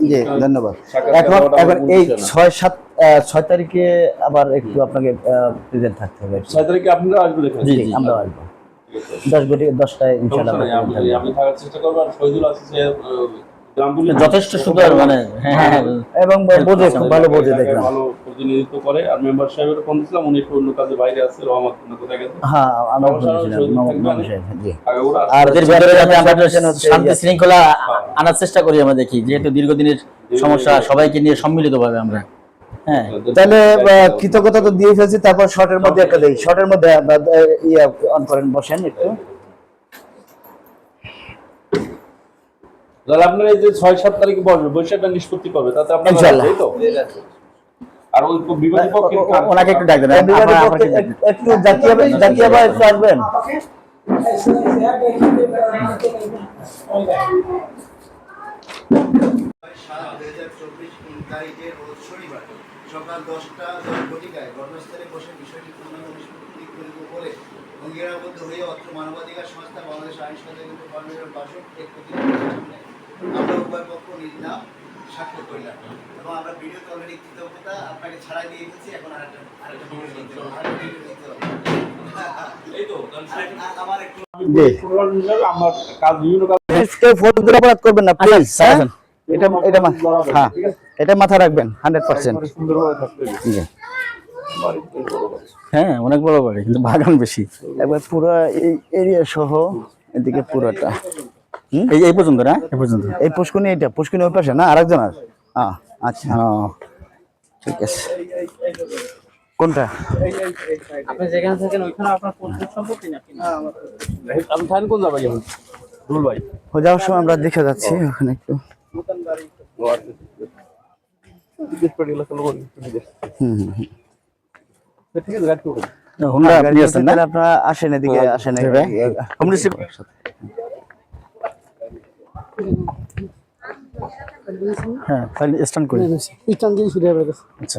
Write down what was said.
জি ধন্যবাদ। এখন এই ছয় সাত ছয় তারিখে আবার একটু আপনাকে প্রেজেন্ট থাকতে হবে। ছয় তারিখে আপনারা আসবেন জি জি আমরা আসব। দশ কোটি দশটায় আমি আমি থাকার চেষ্টা করব আর শহীদুল যথেষ্ট সুন্দর মানে হ্যাঁ হ্যাঁ এবং বোঝে ভালো বোঝে দেখলাম। ভালো প্রতিনিধিত্ব করে। আর মেম্বার সাহেবের ফোন দিয়েছিলাম উনি একটু অন্য কাজে বাইরে আছে রহমত কোথায় গেছে। হ্যাঁ আমরা আর আমরা শান্তি শৃঙ্খলা আনার চেষ্টা করি আমরা দেখি যেহেতু দীর্ঘদিনের সমস্যা সবাইকে নিয়ে সম্মিলিত ভাবে আমরা। হ্যাঁ। তাহলে কৃতজ্ঞতা তো দিয়ে ফেলছি তারপর শর্টের মধ্যে একটা দেই শর্টের মধ্যে ইয়ে অন করেন বসেন একটু। তাহলে আপনারা এই যে ছয় সাত তারিখে বসবে বৈশাখটা নিষ্পত্তি করবে তাতে আপনারা তো? আর ওই বিবাদী পক্ষে ও- ও- ওনাকে একটু ডাক দেন এক- একটু জাতীয় একটু আসবেন। সাত দুই হাজার চব্বিশ তারিখে রোজ শনিবার সকাল দশটা দশ ঘটিকায় ঘটনাস্থলে বসে বিষয়টি পূর্ণাঙ্গ নিষ্পত্তি করিব বলে অঙ্গীকারাবদ্ধ হয়ে অত্র মানবাধিকার সংস্থা বাংলাদেশ আইন সচেতন ফাউন্ডেশনের বাসক এক প্রতিনিধির সামনে আমরা উভয় পক্ষ নিজ নাম স্বাক্ষর করিলাম এবং আমরা ভিডিওতে অলরেডি কৃতজ্ঞতা আপনাকে ছাড়াই দিয়ে এখন আরেকটা আরেকটা ভিডিও দিতে হবে আর- আমার কাজ বিভিন্ন কাজ কেউ ফটো দিয়ে অপরাধ করবেন না প্লিজ এটা এটা হ্যাঁ এটা মাথায় রাখবেন হান্ড্রেড পার্সেন্ট সুন্দরভাবে থাকতে হবে। হ্যাঁ অনেক বড় বাড়ি কিন্তু বাগান বেশি। একবার পুরো এই এরিয়া সহ এদিকে পুরোটা। এই এই পর্যন্ত না? এই পর্যন্ত। এই পুষ্কুনি এটা পুষ্কুনি ওই পাশে না? আরেকজনের হ্যাঁ আচ্ছা। হ্যাঁ ঠিক আছে। কোনটা? আপনি যেখানে থাকেন ওইখানে আপনার পরিচিত সম্পত্তি নাকি? না আমি থাকেন কোন যাবে এখন রুল ভাই। যাওয়ার সময় আমরা দেখে যাচ্ছি ওখানে একটু। আপনারা আসেন এদিকে আসেন ভাই। হোম রিসিভ হ্যাঁ। তাহলে করি। দিয়ে শুরু হবে আচ্ছা।